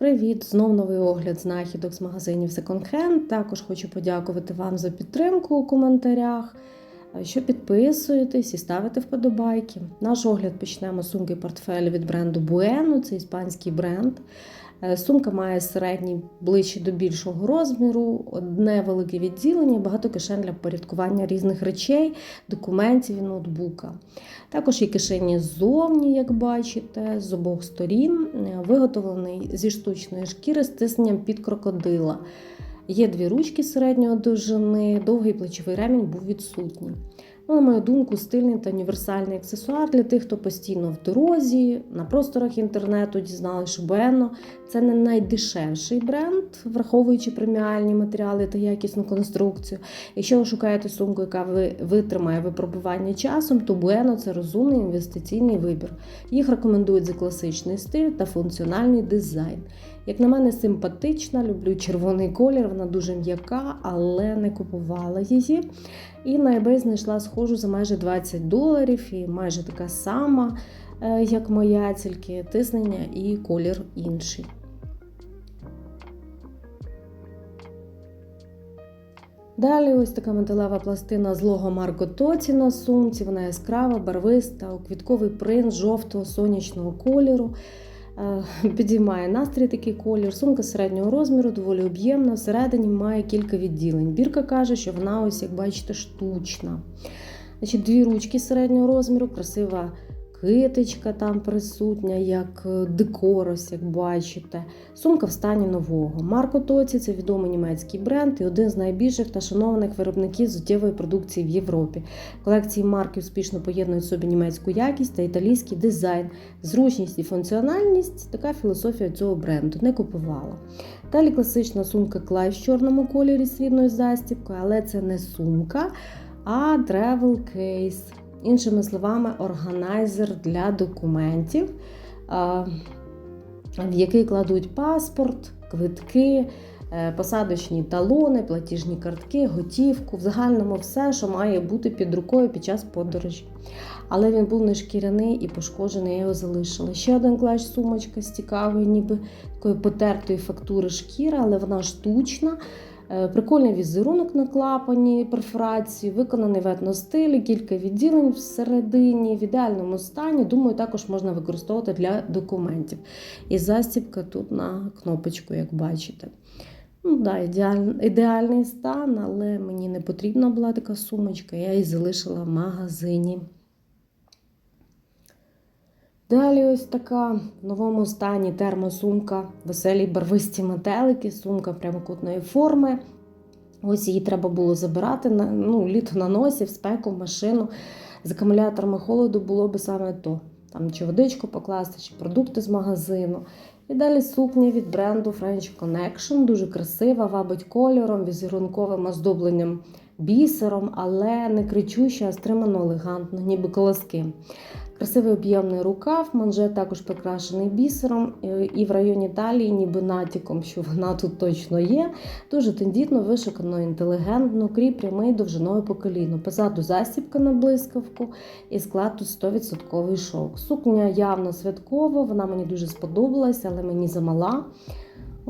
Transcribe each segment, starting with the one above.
Привіт! Знов новий огляд знахідок з магазинів Second Hand. Також хочу подякувати вам за підтримку у коментарях, що підписуєтесь і ставите вподобайки. Наш огляд почнемо з сумки портфель від бренду Bueno, це іспанський бренд. Е, Сумка має середній ближче до більшого розміру, одне велике відділення, багато кишень для порядкування різних речей, документів і ноутбука. Також є кишені ззовні, як бачите, з обох сторін, Е, виготовлений зі штучної шкіри з тисненням під крокодила. Є дві ручки середньої довжини, довгий плечовий ремінь був відсутній. Ну, на мою думку, стильний та універсальний аксесуар для тих, хто постійно в дорозі, на просторах інтернету дізналися, що Bueno – це не найдешевший бренд, враховуючи преміальні матеріали та якісну конструкцію. Якщо ви шукаєте сумку, яка витримає випробування часом, то Bueno – це розумний інвестиційний вибір. Їх рекомендують за класичний стиль та функціональний дизайн. Як на мене, симпатична, люблю червоний колір, вона дуже м'яка, але не купувала її. І на eBay знайшла схожу за майже 20 доларів і майже така сама, е, як моя, тільки тиснення і колір інший. Далі ось така металева пластина з лого Марко Тоці на сумці. Вона яскрава, барвиста, у квітковий принт жовтого сонячного кольору. Е, Підіймає настрій такий колір. Сумка середнього розміру, доволі об'ємна. Всередині має кілька відділень. Бірка каже, що вона, ось, як бачите, штучна. Значить, Дві ручки середнього розміру, красива китичка там присутня, як е, декор, ось, як бачите. Сумка в стані нового. Марко Тоці це відомий німецький бренд і один з найбільших та шанованих виробників зуттєвої продукції в Європі. Колекції марки успішно поєднують собі німецьку якість та італійський дизайн, зручність і функціональність. Така філософія цього бренду не купувала. Далі класична сумка Клай в чорному кольорі з срібною застібкою, але це не сумка, а travel case. Іншими словами, органайзер для документів, в який кладуть паспорт, квитки, е, посадочні талони, платіжні картки, готівку, в загальному все, що має бути під рукою під час подорожі. Але він був не шкіряний і пошкоджений, його залишила. Ще один клаш сумочка з цікавої, ніби такої потертої фактури шкіри, але вона штучна. Е, Прикольний візерунок на клапані, перфорації, виконаний в етностилі, кілька відділень всередині, в ідеальному стані. Думаю, також можна використовувати для документів. І застібка тут на кнопочку, як бачите. Ну, да, ідеаль, ідеальний стан, але мені не потрібна була така сумочка, я її залишила в магазині. Далі ось така в новому стані термосумка, веселі барвисті метелики, сумка прямокутної форми. Ось її треба було забирати ну, літо на носі, в спеку, в машину. З акумуляторами холоду було би саме то. Там чи водичку покласти, чи продукти з магазину. І далі сукня від бренду French Connection, дуже красива, вабить кольором, візерунковим оздобленням бісером, але не кричуща, а стримано елегантно, ніби колоски. Красивий об'ємний рукав, манжет також прикрашений бісером, і в районі талії, ніби натяком, що вона тут точно є. Дуже тендітно, вишикано, інтелігентно, крій прямий довжиною по коліну. Позаду застібка на блискавку і склад тут 100% шовк. Сукня явно святкова, вона мені дуже сподобалася, але мені замала.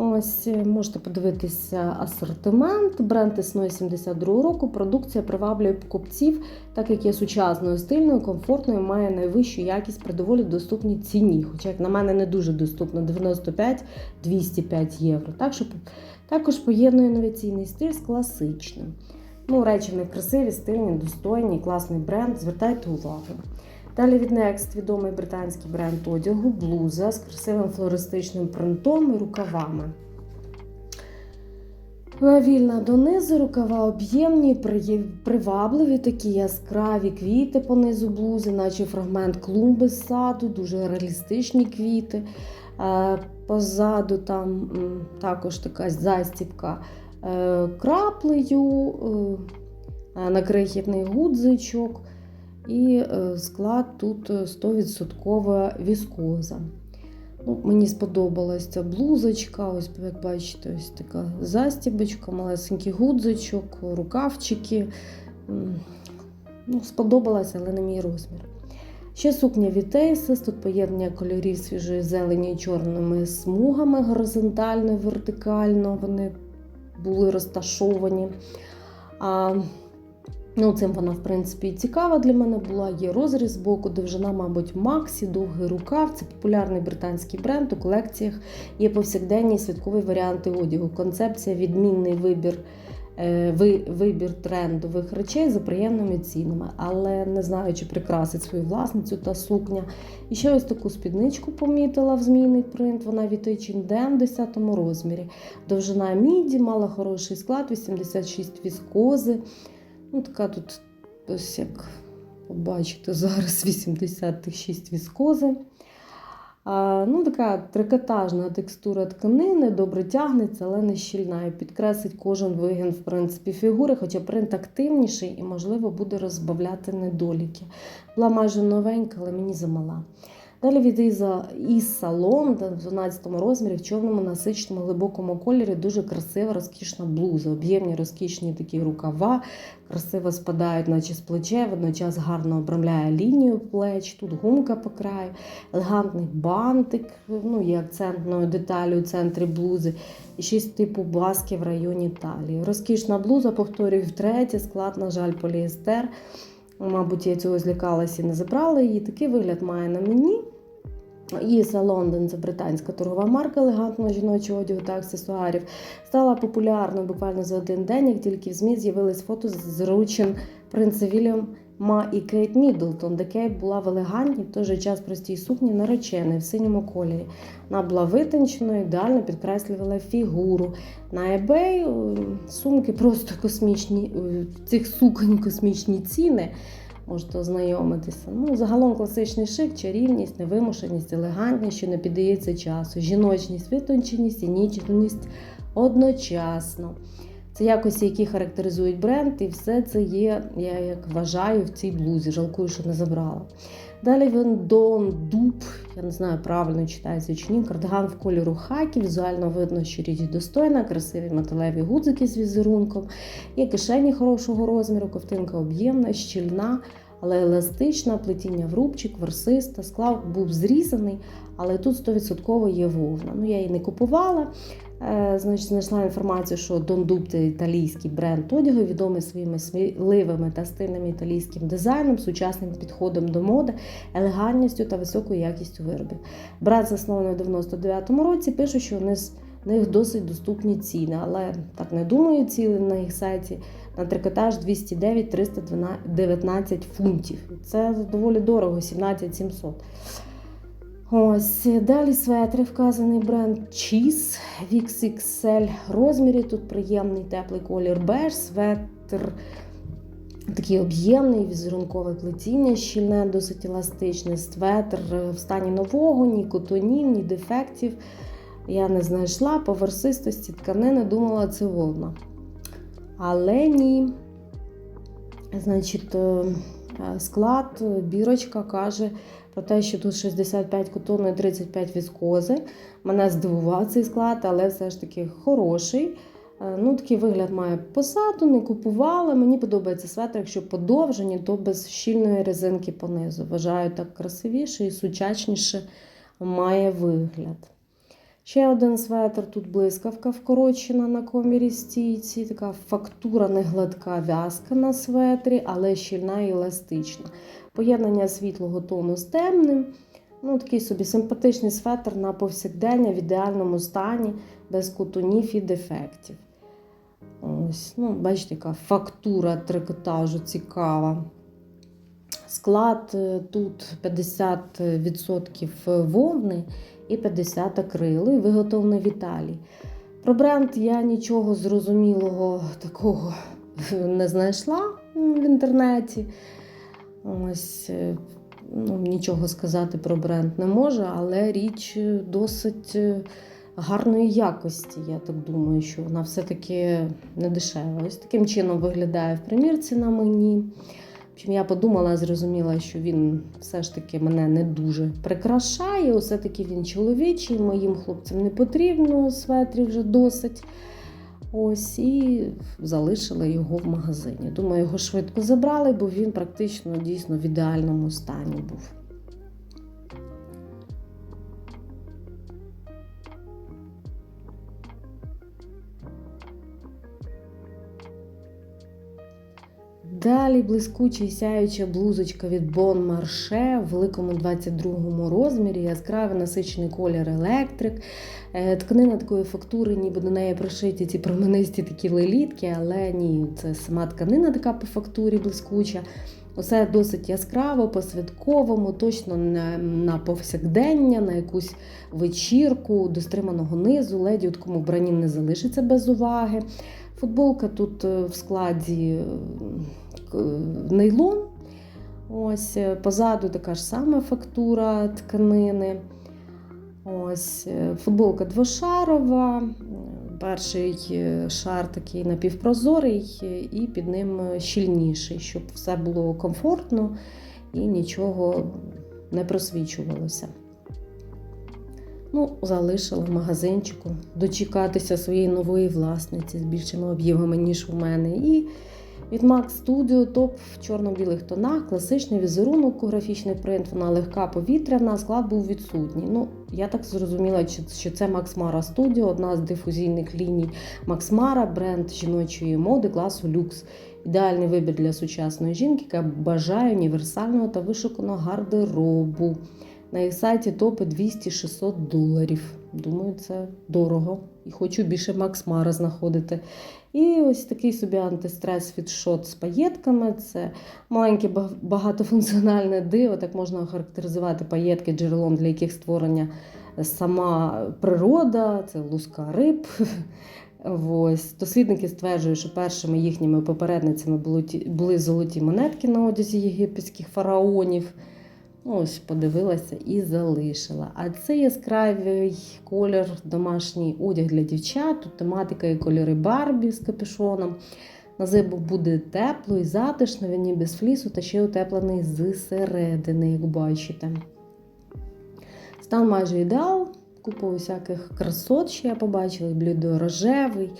Ось е, можете подивитися асортимент. Бренд існує 72 року. Продукція приваблює покупців, так як є сучасною, стильною, комфортною, має найвищу якість при доволі доступній ціні. Хоча, як на мене, не дуже доступно 95-205 євро. Так що також поєднує інноваційний стиль з класичним. Ну, речі них красиві, стильні, достойні, класний бренд. Звертайте увагу. Далі від Next відомий британський бренд одягу, блуза з красивим флористичним принтом і рукавами. Вільна донизу, рукава об'ємні, привабливі, такі яскраві квіти по низу блузи, наче фрагмент клумби з саду, дуже реалістичні квіти. Е, позаду там також така застібка е, краплею, е, накрихітний гудзичок. І склад тут 100% віскоза. Ну, Мені сподобалась ця блузочка, ось, як бачите, ось така застібочка, малесенький гудзичок, рукавчики. Ну, Сподобалася, але не мій розмір. Ще сукня від тут поєднання кольорів свіжої зелені і чорними смугами горизонтально, вертикально вони були розташовані. А, ну, Цим вона, в принципі, цікава для мене була. Є розріз з боку, довжина, мабуть, Максі, довгий рукав. Це популярний британський бренд. У колекціях є повсякденні святкові варіанти одягу. Концепція відмінний вибір. е, Вибір трендових речей за приємними цінами, але не знаю, чи прикрасить свою власницю та сукня. І ще ось таку спідничку помітила в змійний принт. Вона від H&M в 10 розмірі. Довжина міді, мала хороший склад, 86 віскози. Ну, така тут, ось як побачите, зараз 86 віскози. А, ну, така трикотажна текстура тканини, добре тягнеться, але не щільна. І підкреслить кожен вигін, в принципі, фігури, хоча принт активніший і, можливо, буде розбавляти недоліки. Була майже новенька, але мені замала. Далі від Іза Іса Лондон в 12 розмірі в чорному насиченому глибокому кольорі дуже красива, розкішна блуза. Об'ємні розкішні такі рукава, красиво спадають, наче з плече, водночас гарно обрамляє лінію плеч. Тут гумка по краю, елегантний бантик, ну є акцентною деталю у центрі блузи. І щось типу баски в районі талії. Розкішна блуза, повторюю, втретє, склад, на жаль, поліестер. Мабуть, я цього злякалася і не забрала її. Такий вигляд має на мені. Іса Лондон це британська торгова марка елегантного жіночого одягу та аксесуарів. Стала популярною буквально за один день, як тільки в ЗМІ з'явились фото з ручин принца Вільяма і Кейт Міддлтон, де Кейт була в елегантній, в той же час простій сукні нареченої в синьому кольорі. Вона була витонченою, ідеально підкреслювала фігуру. На eBay е, сумки просто космічні, е, цих суконь космічні ціни. Можете ознайомитися. Ну, загалом класичний шик, чарівність, невимушеність, елегантність, що не піддається часу, жіночність, витонченість і нічність одночасно. Це якості, які характеризують бренд, і все це є, я як вважаю, в цій блузі. Жалкую, що не забрала. Далі він Дон Дуб, я не знаю, правильно читається чи ні. Кардиган в кольору хакі, візуально видно, що річ достойна, красиві металеві гудзики з візерунком, є кишені хорошого розміру, ковтинка об'ємна, щільна, але еластична, плетіння в рубчик, ворсиста, склад був зрізаний, але тут 100% є вовна. Ну, я її не купувала. Е, Значить, знайшла інформацію, що це італійський бренд одягу, відомий своїми сміливими та стильним італійським дизайном, сучасним підходом до моди, елегантністю та високою якістю виробів. Бренд заснований у 99-му році. Пишуть, що вони них досить доступні ціни, але так не думаю, ціни на їх сайті на трикотаж 209 319 фунтів. Це доволі дорого, 17 700. Ось далі светри, вказаний бренд Cheese в XXL розмірі. Тут приємний теплий колір беж, светр такий об'ємний, візерункове плетіння, щільне, досить еластичний светр в стані нового, ні котонів, ні дефектів. Я не знайшла по версистості тканини, думала, це вовна. Але ні. Значить, е, склад, бірочка каже про те, що тут 65 котону і 35 віскози. Мене здивував цей склад, але все ж таки хороший. Е, Ну, Такий вигляд має посаду, не купувала. Мені подобається светр, якщо подовжені, то без щільної резинки понизу. Вважаю так красивіше і сучасніше має вигляд. Ще один светр, тут блискавка вкорочена на комірі стійці, така фактура не гладка в'язка на светрі, але щільна і еластична. Поєднання світлого тону з темним. Ну, Такий собі симпатичний светр на повсякдення в ідеальному стані, без кутунів і дефектів. Ось, ну, Бачите, яка фактура трикотажу цікава. Склад е, тут 50% вовни і 50 акрилу, виготовлений в Італії. Про бренд я нічого зрозумілого такого не знайшла в інтернеті. Ось е, ну, нічого сказати про бренд не можу, але річ досить е, гарної якості. Я так думаю, що вона все-таки не дешева. Ось таким чином виглядає в примірці на мені. Чим я подумала, зрозуміла, що він все ж таки мене не дуже прикрашає. Усе таки він чоловічий, моїм хлопцям не потрібно, светрів вже досить. Ось і залишила його в магазині. Думаю, його швидко забрали, бо він практично дійсно в ідеальному стані був. Далі блискуча і сяюча блузочка від Bon Marché в великому 22 розмірі, яскравий насичений колір електрик. Ткнина Тканина такої фактури, ніби до неї пришиті ці променисті такі лелітки, але ні, це сама тканина така по фактурі блискуча. Усе досить яскраво, по-святковому, точно не на повсякдення, на якусь вечірку до стриманого низу, леді у такому вбранні не залишиться без уваги. Футболка тут е, в складі е, нейлон. Ось е, позаду така ж сама фактура тканини. Ось е, футболка двошарова. Перший е, шар такий напівпрозорий, е, і під ним е, щільніший, щоб все було комфортно і нічого не просвічувалося. Ну, залишила в магазинчику дочекатися своєї нової власниці з більшими об'ємами, ніж у мене. І від Max Studio топ в чорно-білих тонах, класичний візерунок, графічний принт, вона легка повітряна, склад був відсутній. Ну, я так зрозуміла, що це Max Mara Studio, одна з дифузійних ліній Max Mara, бренд жіночої моди класу люкс. Ідеальний вибір для сучасної жінки, яка бажає універсального та вишуканого гардеробу. На їх сайті топи 200-600 доларів. Думаю, це дорого. І хочу більше Макс Мара знаходити. І ось такий собі антистрес фітшот з паєтками. Це маленьке багатофункціональне диво. Так можна охарактеризувати паєтки джерелом, для яких створення сама природа, це луска риб. Ось. Дослідники стверджують, що першими їхніми попередницями були, ті- були золоті монетки на одязі єгипетських фараонів. Ось, подивилася і залишила. А це яскравий колір, домашній одяг для дівчат. Тут тематика і кольори Барбі з капюшоном. На зиму буде тепло і затишно, він ніби з флісу та ще утеплений зсередини, як бачите. Стан майже ідеал. Купа усяких красот, що я побачила, і блідо-рожевий,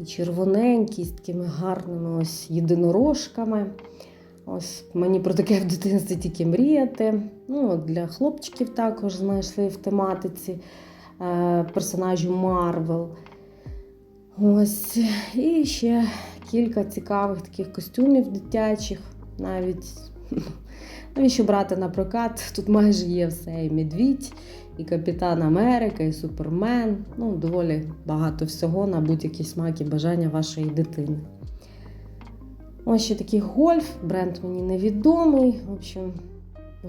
і червоненький, з такими гарними ось єдинорожками. Ось мені про таке в дитинстві тільки мріяти. Ну, для хлопчиків також знайшли в тематиці е, персонажів Марвел. Ось. І ще кілька цікавих таких костюмів дитячих. Навіть навіщо брати на прокат? Тут майже є все. І медвідь, і Капітан Америка, і Супермен. Ну, доволі багато всього на будь-які смаки бажання вашої дитини. Ось ще такий гольф, бренд мені невідомий. В общем,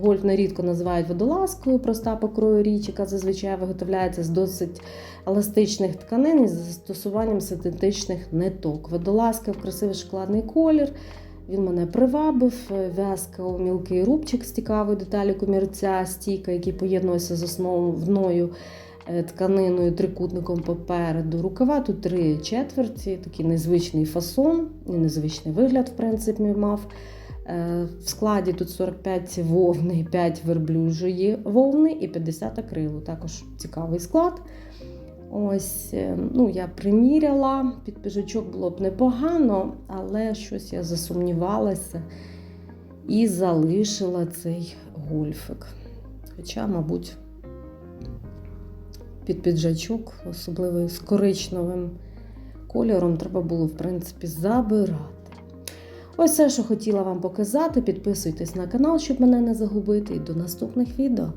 гольф нерідко називають водолазкою, проста по крою річ, яка зазвичай виготовляється з досить еластичних тканин із застосуванням синтетичних ниток. Водолазка в красивий шоколадний колір. Він мене привабив. В'язка у мілкий рубчик з цікавою деталі комірця, стійка, який поєднується з основною тканиною трикутником попереду. Рукава тут три четверті, такий незвичний фасон і незвичний вигляд, в принципі, мав. Е, В складі тут 45 вовни, 5 верблюжої вовни і 50 акрилу. Також цікавий склад. Ось, е, ну, я приміряла, під піжачок було б непогано, але щось я засумнівалася і залишила цей гольфик. Хоча, мабуть, під піджачок, особливо з коричневим кольором, треба було, в принципі, забирати. Ось все, що хотіла вам показати. Підписуйтесь на канал, щоб мене не загубити. І до наступних відео.